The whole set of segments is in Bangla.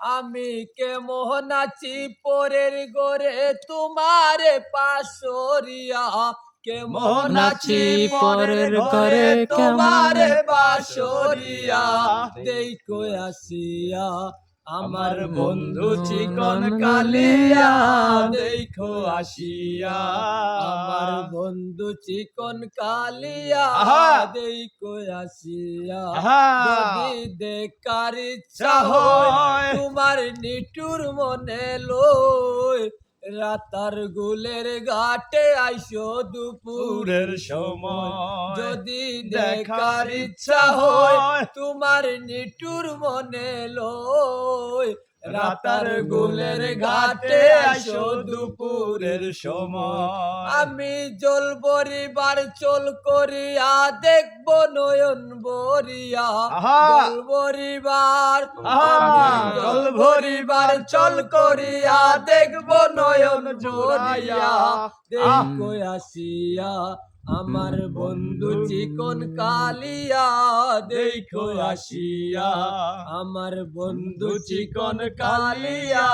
আমি কে মোহনাচি পরের গোরে তোমার পাশরিয়া কে মোহনাচি পরের ঘরে তোমারে বাসরিয়া? দেখো আসিয়া আমার বন্ধু চিকন কালিয়া দেখো আসিয়া আমার বন্ধু চিকন কালিয়া! দেখো আসিয়া। যদি দেখার ইচ্ছা হয় তোমার নিটুর মনে রাতার গুলের ঘাটে আইসো দুপুরের পুরের সময়। যদি দেখার ইচ্ছা হয়। তোমার নিটুর মনে লই রাতার গুলের ঘাটে আইসো দুপুরের সময়। আমি জল বরিবার চল করিয়া দেখব নয়ন বরিয়া! জল বরিবার ভরিবার চল করিয়া দেখব নয়ন জোড়াইয়া। দেখো আসিয়া আমার বন্ধু চিকন কালিয়া দেখো আসিয়া আমার বন্ধু চিকন কালিয়া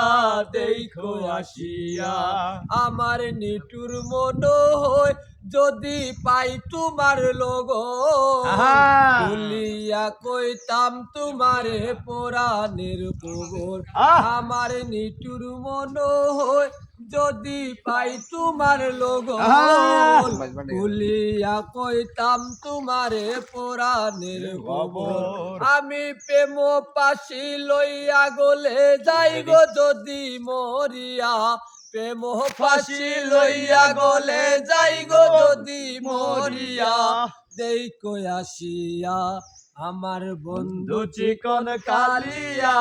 দেখো আসিয়া আমার নিটুর মন হয় যদি পাই তোমার লোগ আহা! ভুলিয়া কইতাম তোমারে পোরানের কবর আহ! আমার নিটুর মন হয় যদি পাই তোমার লোগ! ভুলিয়া কইতাম তোমারে কবর খবর আমি প্রেম পাশি লইয়া গলে যাই গো যদি মরিয়া। প্রেম পাশি লইয়া গলে যাই গো যদি মরিয়া। দেখো আসিয়া আমার বন্ধু চিকন কালিয়া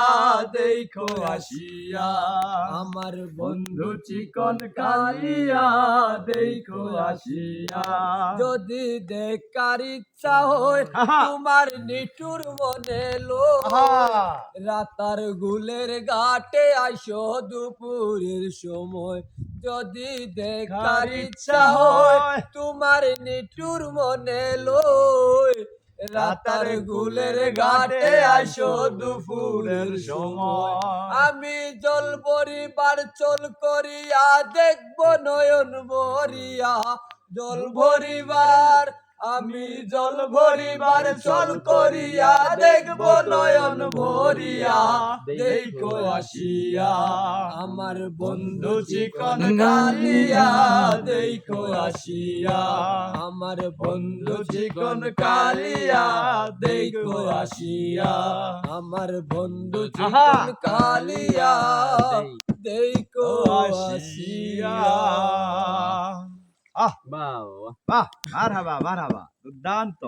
দেখো আসিয়া। আমার বন্ধু চিকন কালিয়া দেখো আসিয়া। যদি দেখার ইচ্ছা হয়! তোমার নিঠুর মনে লো! রাতার গুলের ঘাটে আইসো দুপুরের সময়। যদি দেখার ইচ্ছা হয় তোমার নিঠুর মনে লই রাতার গুলের ঘাটে আসো দুপুরের সময়। আমি জল পরিবার চল করিয়া দেখব নয়ন বরিয়া জল ভরিবার আমি জল ভরিবার চল করিয়া দেখব নয়ন ভরিয়া। দেখো আসিয়া আমার বন্ধু চিকন কালিয়া দেখো আসিয়া আমার বন্ধু চিকন কালিয়া দেখো আসিয়া আমার বন্ধু চিকন কালিয়া দেখো আসিয়া। আহ! বাহ মারহাবা মারহাবা দুর্দান্ত।